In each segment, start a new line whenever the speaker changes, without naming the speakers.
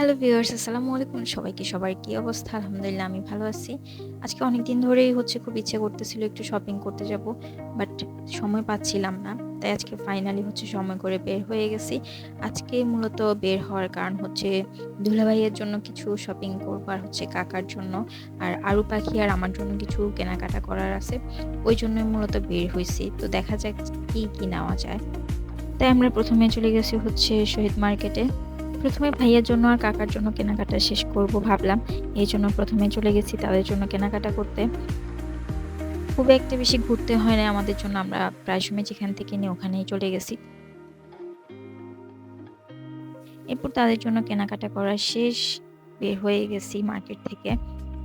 Hello viewers আসসালামু আলাইকুম। সবাইকে সবার কি অবস্থা? আলহামদুলিল্লাহ, আমি ভালো আছি। আজকে অনেক দিন ধরেই হচ্ছে খুব ইচ্ছে করতেছিল একটু শপিং করতে যাব বাট সময় পাচ্ছিলাম না। তাই আজকে ফাইনালি হচ্ছে সময় করে বের হয়ে গেছি। আজকে মূলত বের হওয়ার কারণ হচ্ছে দুলাভাইয়ের জন্য কিছু শপিং করব আর হচ্ছে কাকার জন্য। আর আরু পাখি আর আমার জন্য কিছু কেনাকাটা করার আছে। ওই জন্যই মূলত বের হয়েছি। তো দেখা যাক কি কি নেওয়া যায়। তাই আমরা প্রথমে চলে গেছি হচ্ছে শহীদ মার্কেটে প্রথমে ভাইয়ের জন্য আর কাকার জন্য কেনাকাটা শেষ করব ভাবলাম। এই জন্য প্রথমে চলে গেছি তাদের জন্য কেনাকাটা করতে। খুব একটা বেশি ঘুরতে হয় না আমাদের জন্য, আমরা প্রায় সময় যেখান থেকে নিই ওখানেই চলে গেছি। এরপর তাদের জন্য কেনাকাটা করা শেষ, বের হয়ে গেছি মার্কেট থেকে।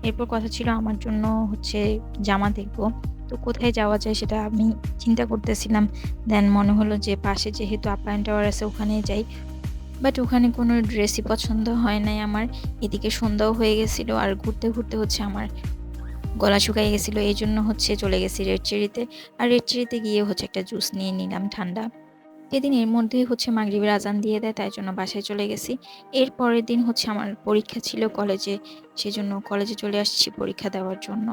এরপর কথা ছিল আমার জন্য হচ্ছে জামা দেখব। তো কোথায় যাওয়া যায় সেটা আমি চিন্তা করতেছিলাম। দেন মনে হলো যে পাশে যেহেতু আপ্যায়ন টাওয়ার আছে ওখানেই যাই। বাট ওখানে কোনো ড্রেসই পছন্দ হয় নাই আমার। এদিকে সন্ধ্যাও হয়ে গেছিল আর ঘুরতে ঘুরতে হচ্ছে আমার গলা শুকাই গেছিল। এই জন্য হচ্ছে চলে গেছি রেড চেরিতে আর রেড চেরিতে গিয়ে হচ্ছে একটা জুস নিয়ে নিলাম ঠান্ডা। এদিন এর মধ্যেই হচ্ছে মাগরিবের আজান দিয়ে দেয়, তাই জন্য বাসায় চলে গেছি। এর পরের দিন হচ্ছে আমার পরীক্ষা ছিল কলেজে, সেজন্য কলেজে চলে আসছি পরীক্ষা দেওয়ার জন্য।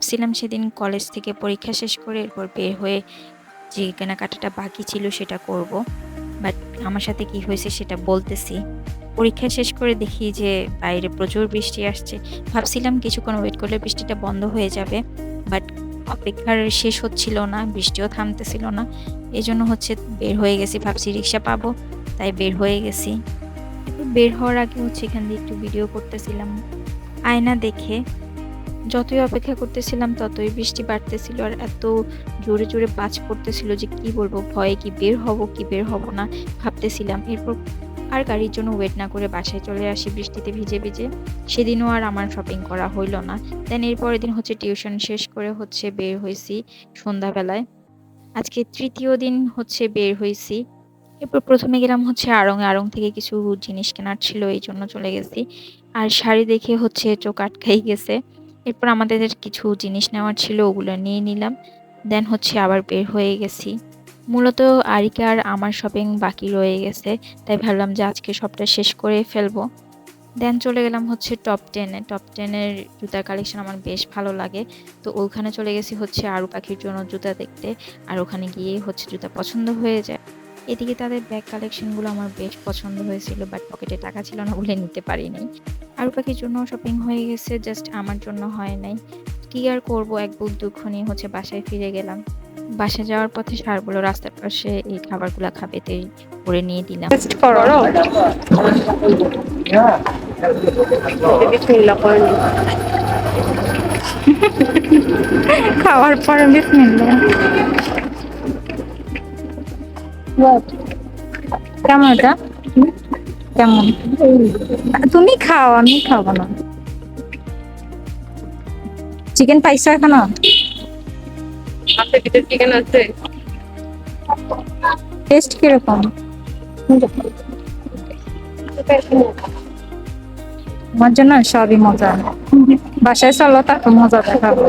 ছিলাম সেদিন কলেজ থেকে পরীক্ষা শেষ করে এরপর বের হয়ে যে কেনাকাটাটা বাকি ছিল সেটা করব। বাট আমার সাথে কি হয়েছে সেটা বলতেছি। পরীক্ষা শেষ করে দেখি যে বাইরে প্রচুর বৃষ্টি আসছে। ভাবছিলাম কিছুক্ষণ ওয়েট করলে বৃষ্টিটা বন্ধ হয়ে যাবে বাট অপেক্ষার শেষ হচ্ছিল না, বৃষ্টিও থামতেছিল না। এই জন্য হচ্ছে বের হয়ে গেছি, ভাবছি রিক্সা পাবো, তাই বের হয়ে গেছি। বের হওয়ার আগে হচ্ছে এখান দিয়ে একটু ভিডিও করতেছিলাম। আয়না দেখে যতই অপেক্ষা করতেছিলাম, ততই বৃষ্টি বাড়তেছিল আর এত জোরে জোরে বাজ পড়তেছিল যে কি বলব, ভয়ে কি বের হব, কি বের হব না ভাবতেছিলাম। এরপর আর গাড়ির জন্য ওয়েট না করে বাসায় চলে আসি বৃষ্টিতে ভিজে ভিজে। সেদিনও আর আমার শপিং করা হইল না। দেন এরপরের দিন হচ্ছে টিউশন শেষ করে হচ্ছে বের হয়েছি সন্ধ্যাবেলায়। আজকে তৃতীয় দিন হচ্ছে বের হয়েছি এরপর প্রথমে গেলাম হচ্ছে আড়ং আড়ং থেকে কিছু জিনিস কেনার ছিল, এই জন্য চলে গেছি। আর শাড়ি দেখে হচ্ছে চোখ আটকাই গেছে। এরপর আমাদের কিছু জিনিস নেওয়ার ছিল, ওগুলো নিয়ে নিলাম। দেন হচ্ছে আবার বের হয়ে গেছি। মূলত আরিকা আর আমার শপিং বাকি রয়ে গেছে, তাই ভাবলাম যে আজকে সবটা শেষ করে ফেলব। দেন চলে গেলাম হচ্ছে টপ টেনে টপ টেনের জুতার কালেকশন আমার বেশ ভালো লাগে। তো ওখানে চলে গেছি হচ্ছে আরু পাখির জন্য জুতা দেখতে। আর ওখানে গিয়ে হচ্ছে জুতা পছন্দ হয়ে যায়। এদিকে তাদের ব্যাগ কালেকশনগুলো আমার বেশ পছন্দ হয়েছিল বাট পকেটে টাকা ছিল না বলে নিতে পারিনি। আরু পাখির জন্য শপিং হয়ে গেছে জাস্ট আমার জন্য হয় নাই। কি আর করব এক বুক দুঃখ নিয়ে হচ্ছে বাসায় ফিরে গেলাম। বাসা যাওয়ার পথে সার বলো রাস্তার পাশে এই খাবারগুলো খাবে তাই করে নিয়ে দিলাম।
খাওয়ার পরে বিসমিল্লাহ কেমন এটা? কেমন? তুমি খাও আমি খাব না। চিকেন পাইছো
এখনও? চিকেন আছে।
টেস্ট কীরকম? আমার জন্য সবই মজা। বাসায় চলো তারপর মজা দেখাবো।